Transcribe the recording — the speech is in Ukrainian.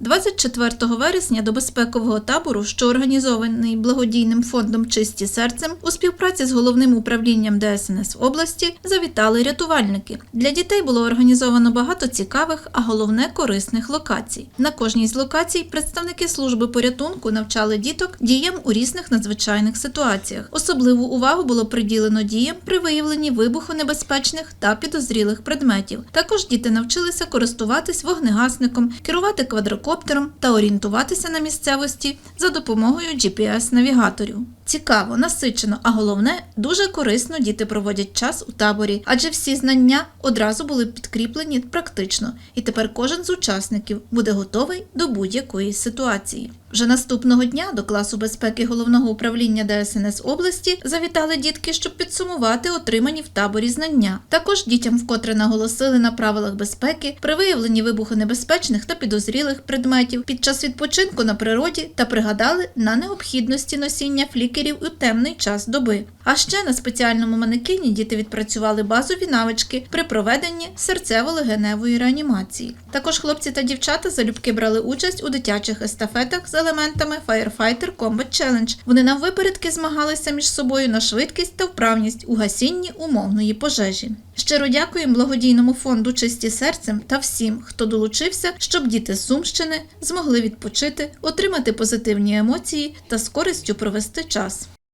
24 вересня до безпекового табору, що організований благодійним фондом Чисті серцем, у співпраці з головним управлінням ДСНС області завітали рятувальники. Для дітей було організовано багато цікавих, а головне корисних локацій. На кожній з локацій представники служби порятунку навчали діток діям у різних надзвичайних ситуаціях. Особливу увагу було приділено діям при виявленні вибухонебезпечних та підозрілих предметів. Також діти навчилися користуватись вогнегасником, керувати квадрокоптером та орієнтуватися на місцевості за допомогою GPS-навігаторів. Цікаво, насичено, а головне, дуже корисно діти проводять час у таборі, адже всі знання одразу були підкріплені практично, і тепер кожен з учасників буде готовий до будь-якої ситуації. Вже наступного дня до класу безпеки головного управління ДСНС області завітали дітки, щоб підсумувати отримані в таборі знання. Також дітям вкотре наголосили на правилах безпеки при виявленні вибухонебезпечних та підозрілих предметів під час відпочинку на природі та пригадали на необхідності носіння флікерів у темний час доби. А ще на спеціальному манекені діти відпрацювали базові навички при проведенні серцево-легеневої реанімації. Також хлопці та дівчата залюбки брали участь у дитячих естафетах з елементами Firefighter Combat Challenge. Вони наввипередки змагалися між собою на швидкість та вправність у гасінні умовної пожежі. Щиро дякуємо благодійному фонду Чисті серцем та всім, хто долучився, щоб діти з Сумщини змогли відпочити, отримати позитивні емоції та з користю провести час. Adiós.